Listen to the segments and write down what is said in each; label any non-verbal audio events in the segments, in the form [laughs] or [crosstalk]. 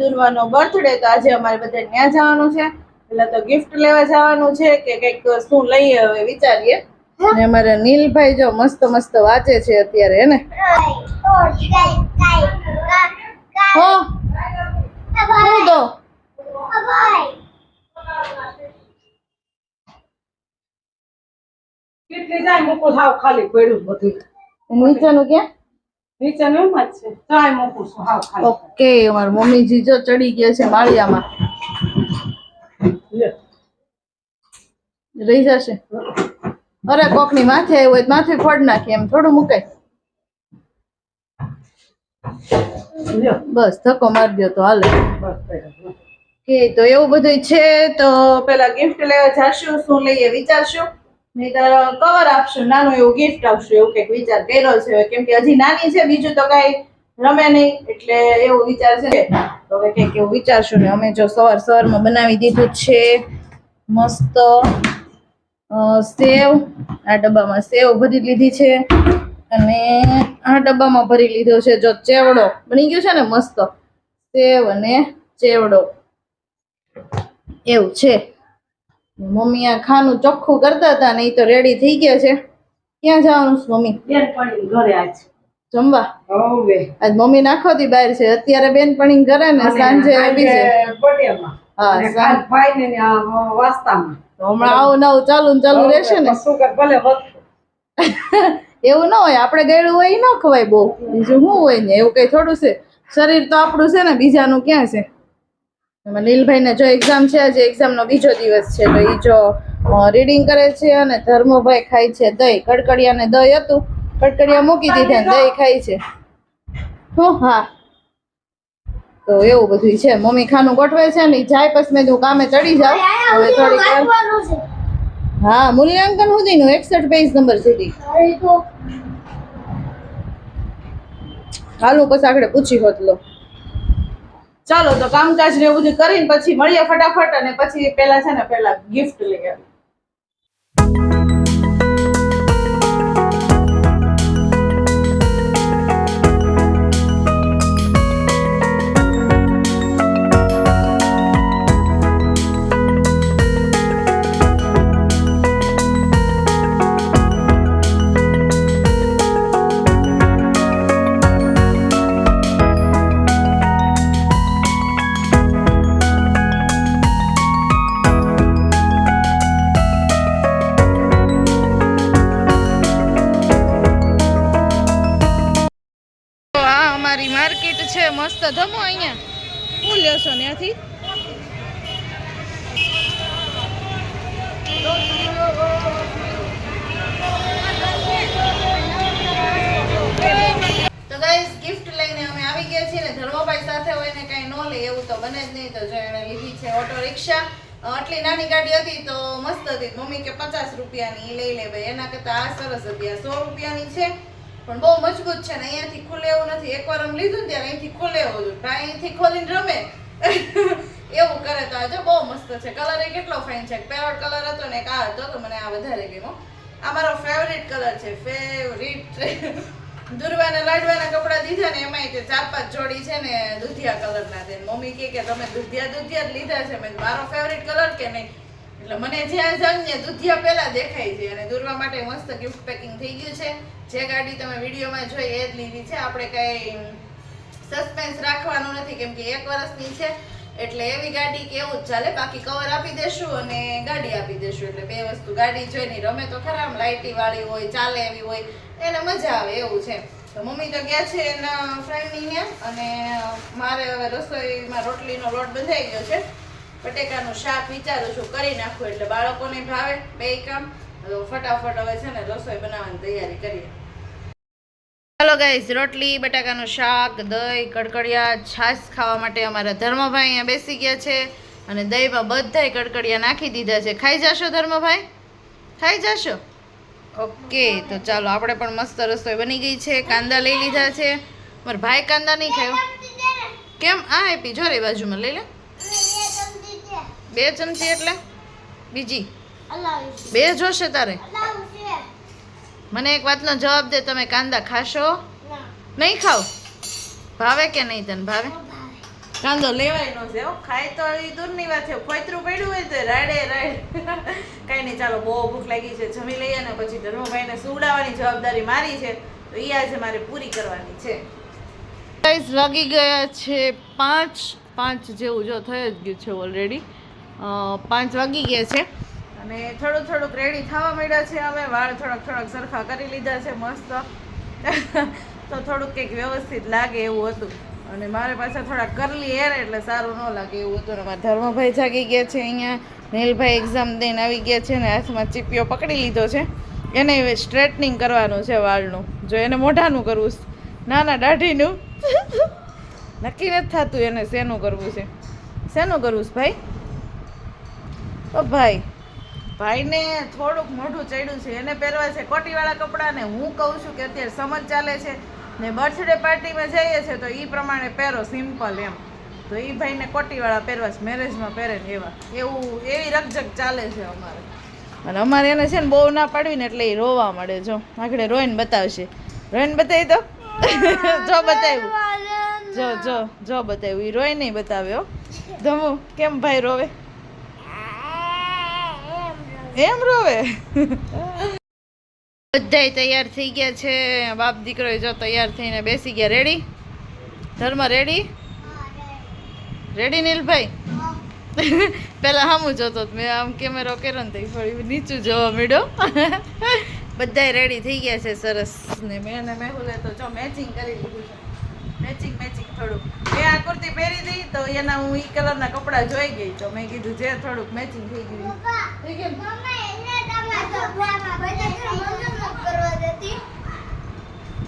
દુર્વાનો birthday આજે અમારે બધા ત્યાં જવાનું છે. એટલે ગિફ્ટ લેવા જવાનું છે કે કંઈક શું લઈએ વિચારીએ. નીલભાઈ જો મસ્ત મસ્ત વાંચે છે અત્યારે, હે ને? કેટલી જાય મૂકો સાવ ખાલી પડ્યું બધું. નીચેનું ક્યાં? નીચેનું એમ જ છે. ચાય મૂકું છું. સાવ ખાલી ઓકે અમારા મમ્મી જીજો ચડી ગયા છે માળિયામાં. રહી જશે. અરે કોકની માથે આવ્યું હોય માથે ફોડ નાખી એમ. થોડું મુકાય. બસ ધક્કો મારી દો તો હાલે. કે તો એવું બધું છે તો પેલા ગિફ્ટ લેવા જાશું શું લઈએ વિચારશું? નહીતર કવર આપશું, નાનું એવું ગિફ્ટ આપશું, એવું કંઈક વિચાર કર્યો છે. કેમ કે હજી નાની છે, બીજું તો કાંઈ રમે નહીં, એટલે એવું વિચાર છે. તો હવે કંઈક એવું વિચારશું ને, અમે જો સવાર સવારમાં બનાવી દીધું છે, મસ્ત સેવ, આ ડબ્બામાં સેવ ભરી લીધી છે, અને આ ડબ્બામાં ભરી લીધો છે, જો ચેવડો બની ગયો છે ને, મસ્ત, સેવ અને ચેવડો. એવું છે. મમ્મી આ ખાનું ચોખ્ખું કરતા હતા ને એ તો રેડી થઈ ગયા છે. ક્યાં જવાનું છે મમ્મી? ઘરે આજ. જમવા? હવે. આજ મમ્મી નાખો થી બહાર છે. અત્યારે બેનપણી કરે ને સાંજે આવી છે. હા, ભાઈને ને વાસ્તામાં. હમણાં આવું નવું ચાલુ ને ચાલુ રહેશે ને. શું કર ભલે [laughs] એવું ન હોય. આપણે ગળ્યું હોય એ ન ખવાય બહુ. બીજું શું હોય ને? એવું કઈ થોડું છે. શરીર તો આપણું છે ને બીજાનું ક્યાં છે? નીલભાઈને જો એક્ઝામ છે આજે એક્ઝામનો બીજો દિવસ છે તો એ જો રીડિંગ કરે છે અને ધર્મભાઈ ખાય છે દહીં. કડકડિયાને દહીં હતું. કડકડિયા મૂકી દીધા ને દહીં ખાય છે. હું હા. તો એવું બધું છે. મમ્મી ખાનું ગોઠવે છે ને જાય પછી મેં તું કામે ચડી જાવ હવે થોડીક હા મૂલ્યાંકન સુધીનું એકસઠ પેજ નંબર સુધી. હાલું પછી આગળ પૂછી હોત લો. ચાલો તો કામકાજ ને એવું બધું કરીને પછી મળીએ ફટાફટ અને પછી પેલા છે ને, પેલા ગિફ્ટ લઈ આવી છે ધમો અહીંયા. શું લેશો ત્યાંથી તો ગાઈસ ગિફ્ટ લઈને અમે આવી ગયા છીએ ને ધર્મભાઈ સાથે હોય ને કાંઈ ન લે, એવું તો બને જ નહીં. તો એણે લીધી છે ઓટો રિક્ષા આટલી નાની ગાડી હતી તો મસ્ત હતી. મમ્મી કે પચાસ રૂપિયાની લઈ લે ભાઈ. એના કરતા આ સરસ હતી. આ સો રૂપિયાની છે. પણ બહુ મજબૂત છે ને અહીંયાથી ખુલે એવું નથી. એકવાર આમ લીધું ને ત્યારે અહીંથી ખુલે એવું હતું અહીંથી ખોલીને રમે. [laughs] એવું કરે તો આજે બહુ મસ્ત છે. કલર એ કેટલો ફાઇન છે. પેરોટ કલર હતો ને એક આ હતો તો મને આ વધારે ગમ્યો. આ મારો ફેવરિટ કલર છે. ફેવરિટ [laughs] દુર્વાના લાડવાના કપડા દીધા ને એમાંય તે ચાર પાંચ જોડી છે ને દુધિયા કલરના છે. મમ્મી કે તમે દુધિયા દુધિયા જ લીધા છે. મેં મારો ફેવરિટ કલર કે નહીં? એટલે મને જ્યાં ને દુધિયા પહેલા દેખાય છે અને દૂરવા માટે મસ્ત ગિફ્ટ પેકિંગ થઈ ગયું છે. જે ગાડી તમે વિડીયોમાં જોઈ એ જ લીધી છે. આપણે કઈ સસ્પેન્સ રાખવાનું નથી, કેમ કે એક વર્ષની છે. એટલે એવી ગાડી કે એવું જ ચાલે. બાકી કવર આપી દેશું અને ગાડી આપી દેશું. એટલે બે વસ્તુ, ગાડી જોઈને રમે તો ખરા લાઇટી વાળી હોય, ચાલે એવી હોય, એને મજા આવે એવું છે. તો મમ્મી તો ગયા છે એના ફ્રેન્ડની અને મારે હવે રસોઈમાં રોટલીનો લોટ બંધાઈ ગયો છે. બટેકાનું શાક વિચારું છું, કરી નાખું એટલે બાળકોને ભાવે બે કામ. ફટાફટ હવે છે ને રસોઈ બનાવવાની તૈયારી કરીએ. ચાલો ગાઈઝ રોટલી, બટાકાનું શાક, દહીં, કડકડિયા, છાશ ખાવા માટે અમારા ધર્મભાઈ અહીંયા બેસી ગયા છે અને દહીંમાં બધાય કડકડિયા નાખી દીધા છે. ખાઈ જશો ધર્મભાઈ? ખાઈ જશો? ઓકે, તો ચાલો આપણે પણ મસ્ત રસોઈ બની ગઈ છે. કાંદા લઈ લીધા છે. મારા ભાઈ કાંદા નહીં ખાયો. કેમ? આ આપી, જો રે બાજુમાં, લઈ લે. બે ચમચી એટલે? બીજી. બે જોશે તારે? મને એક વાતનો જવાબ દે તમે કાંદા ખાશો? નહીં ખાવ? ભાવે કે નહીં તને? ભાવે? કાંદો લેવાય નો છે હો. ખાય તો એ દૂરની વાત છે. ફોતરું પડ્યું હોય તો રાડે રાડ. [laughs] કાંઈ નહીં ચાલો બહુ ભૂખ લાગી છે. જમી લઈએ ને પછી ધર્મભાઈને સુવડાવવાની જવાબદારી મારી છે. તો એ આજે મારે પૂરી કરવાની છે. ગાઈઝ વાગી ગયા છે પાંચ. પાંચ જેવું જો થઈ જ ગયું છે ઓલરેડી પાંચ વાગી ગયા છે. અને થોડુંક થોડુંક રેડી થવા માંડ્યા છે હવે. વાળ થોડાક થોડાક સરખા કરી લીધા છે, મસ્ત. [laughs] તો થોડુંક કંઈક વ્યવસ્થિત લાગે એવું હતું. અને મારે પાછા થોડા કરલી હેર એટલે સારું ન લાગે એવું હતું. અને મારા ધર્મભાઈ જાગી ગયા છે અહીંયા. નીલભાઈ એક્ઝામ દઈને આવી ગયા છે અને હાથમાં ચીપિયો પકડી લીધો છે. એને સ્ટ્રેટનિંગ કરવાનું છે વાળનું. જો એને મોઢાનું કરવું. ના ના દાઢીનું. [laughs] નક્કી નથી થતું એને શેનું કરવું છે. શેનું કરવું છે ભાઈ? ઓ ભાઈ. ભાઈને થોડુંક મોઢું ચડ્યું છે એને પહેરવા છે કોટીવાળા કપડાં ને હું કહું છું કે અત્યારે સમજ ચાલે છે ને બર્થડે પાર્ટીમાં જઈએ છે તો એ પ્રમાણે પહેરો સિમ્પલ એમ. તો એ ભાઈને કોટીવાળા પહેરવા છે મેરેજમાં પહેરે ને એવા. એવું એવી રકઝક ચાલે છે અમારે. અને અમારે એને છે ને બહુ ના પાડવી ને એટલે એ રોવા મળે જો. આગળ રોઈને બતાવશે. રોઈને બતાવી તો જો બતાવ્યું. જો જો જો બતાવ્યું. એ રોઈ નહીં બતાવ્યો ધમુ કેમ ભાઈ રોવે? એમ રોવે? બધાય તૈયાર થઈ ગયા છે. બાપ દીકરો જો તૈયાર થઈને બેસી ગયા. રેડી ધર્મ રેડી રેડી નીલભાઈ? પેલા સામું જોતો મેં આમ કેમેરો કર્યો ને ફરી નીચું જોવા મળ્યો બધાય રેડી થઈ ગયા છે સરસ ને મેં અને મેહુલે તો જો મેચિંગ કરી લીધું છે. મેચિંગ મેચિંગ થોડુંક. મેં આ કુર્તી પહેરી હતી તો એના હું ઈ કલરના કપડાં જોઈ ગઈ તો મેં કીધું જે થોડુંક મેચિંગ થઈ ગયું. થઈ ગયું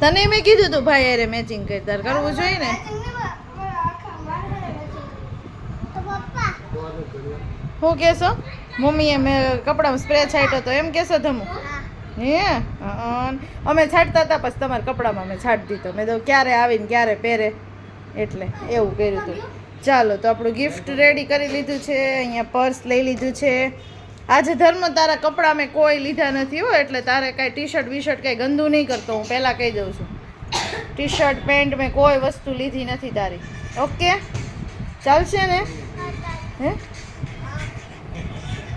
તને મેં કીધું તું ભાઈ અરે મેચિંગ કરી તાર કરવું જોઈએ ને? શું કહેશો મમ્મીએ મેં કપડામાં સ્પ્રે છાંટ્યો તો એમ કેશો ધમુ હે? અમે છાંટતા હતા, પછી તમારા કપડામાં મેં છાંટી દીધો. મેં તો ક્યારે આવીને ક્યારે પહેરે. એટલે એવું કર્યું હતું. ચાલો, તો આપણું ગિફ્ટ રેડી કરી લીધું છે. અહીંયા પર્સ લઈ લીધું છે. આજે ધર્મ તારા કપડાં મેં કોઈ લીધા નથી હો. એટલે તારે કાંઈ ટી શર્ટ વી શર્ટ કાંઈ ગંદુ નહીં કરતો. હું પહેલાં કહી દઉં છું. ટી શર્ટ પેન્ટ મેં કોઈ વસ્તુ લીધી નથી તારી. ઓકે ચાલશે ને? હે?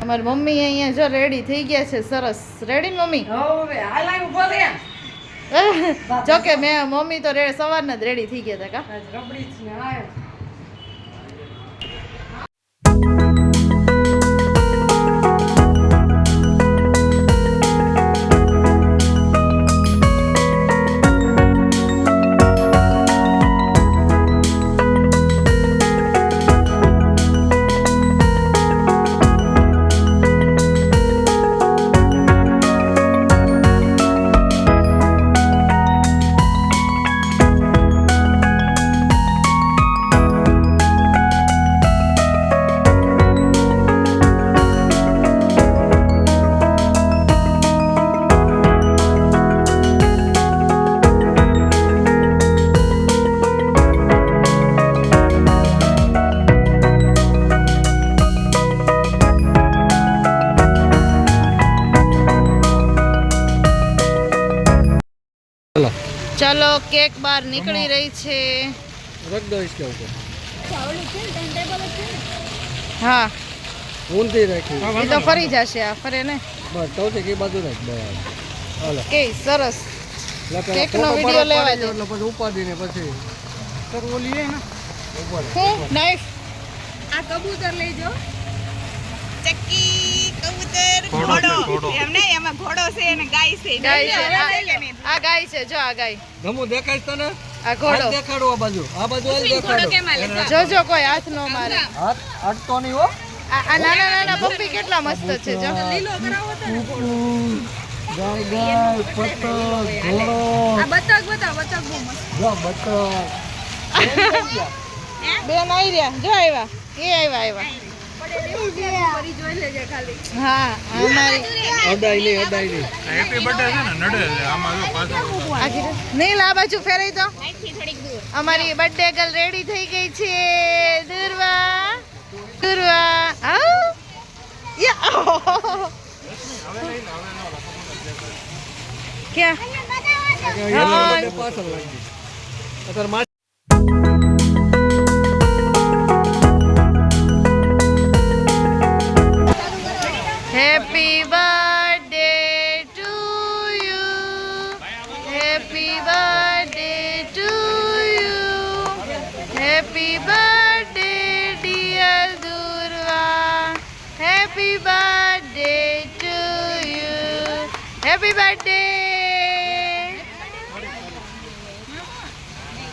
અમારી મમ્મી અહીંયા જો રેડી થઈ ગયા છે સરસ. રેડી ને મમ્મી? હવે હાલાય ઊભો રે જો કે મેં મમ્મી તો સવારના જ રેડી થઈ ગયા હતા કા. કેક બાર નીકળી રહી છે. હા. ઊંધી રાખી. એ તો ફરી જશે આ ફરે ને. બસ તો કે બાજુ રાખ બરાબર કે સરસ. કેક નો વિડિયો લેવા દે. એટલે પછી ઉપાડીને પછી સર ઓલી ને. ઉપર નાઈફ આ કબૂતર લઈ લેજો કબૂતર ઘોડો એમ એમાં ઘોડો છે અને ગાય છે. ગાય છે. આ- અલગ અલગ ને. આ ગાય છે જો આ ગાય. ગમું દેખાય તને? આ ઘોડો. દેખાડો આ બાજુ. આ બાજુ હાથ દેખાડો. કેમ હાલે? કોઈ હાથ નો મારે. હાથ અડતો નહીં હો. આ આ નાના નાના પપ્પી કેટલા મસ્ત છે જો. લીલો કરાવો ગાય ગાય પતંગ ઘોડો. આ બતક બતાવો બતક બહુ મસ્ત. જો બતંગ બેન આવી રહ્યા. જો આવ્યા એ આવ્યા આવ્યા હા અમારી. હેપી બર્થડે છે ને નડે આમાં જો પાછો. આખી નીલ બાજુ ફેરાઈ તો નાખી થોડીક દૂર અમારી બર્થડે ગર્લ રેડી થઈ ગઈ છે. દુર્વા દુર્વા. આવ. યા. ક્યાં? Happy birthday to you happy birthday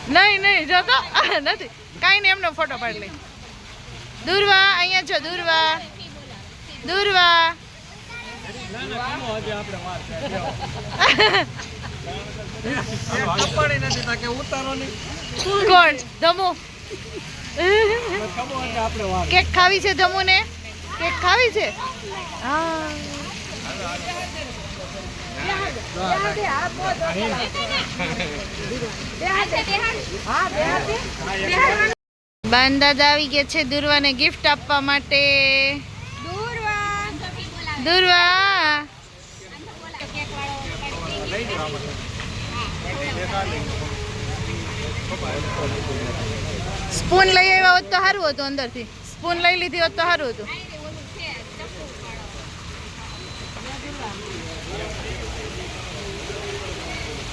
નહીં નહીં જો તો નથી. કાંઈ નહીં એમનો ફોટો પાડી લઈ. દૂરવા અહીંયા છો દૂરવા. દૂરવા. કોણ? ધમુ. કેક ખાવી છે ધમુને? કેક ખાવી છે? હા. દાદા આવી ગયા છે દુર્વાને ગિફ્ટ આપવા માટે. દુર્વા. સ્પૂન લઈ આવ્યા હોત તો સારું હતું અંદરથી. સ્પૂન લઈ લીધી હોત તો સારું હતું.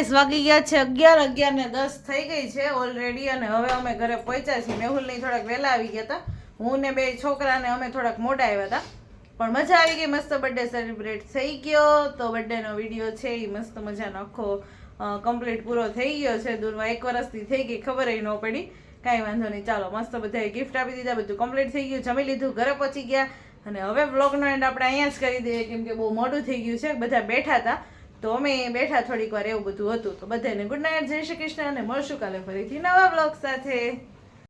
ગાઈસ વાગી ગયા છે, અગિયાર અગિયાર ને દસ થઈ ગઈ છે ઓલરેડી અને હવે અમે ઘરે પહોંચ્યા છીએ. મેહુલની થોડાક વહેલા આવી ગયા હતા. હું ને બે છોકરાને અમે થોડાક મોટા આવ્યા હતા. પણ મજા આવી ગઈ, મસ્ત બર્થડે સેલિબ્રેટ થઈ ગયો. તો બર્થડેનો વીડિયો છે એ મસ્ત મજાનો આખો કમ્પ્લીટ પૂરો થઈ ગયો છે. દૂરમાં એક વર્ષથી થઈ ગઈ, ખબર ન પડી. કાંઈ વાંધો નહીં, ચાલો, મસ્ત બધાએ ગિફ્ટ આપી દીધા, બધું કમ્પ્લીટ થઈ ગયું, જમી લીધું, ઘરે પહોંચી ગયા. અને હવે બ્લોગનો એન્ડ આપણે અહીંયા જ કરી દઈએ, કેમ કે બહુ મોડું થઈ ગયું છે. બધા બેઠા હતા. તો અમે બેઠા થોડીક વાર એવું બધું હતું. તો બધાને ગુડ નાઇટ જય શ્રી કૃષ્ણ અને મળશું કાલે ફરીથી નવા બ્લોગ સાથે.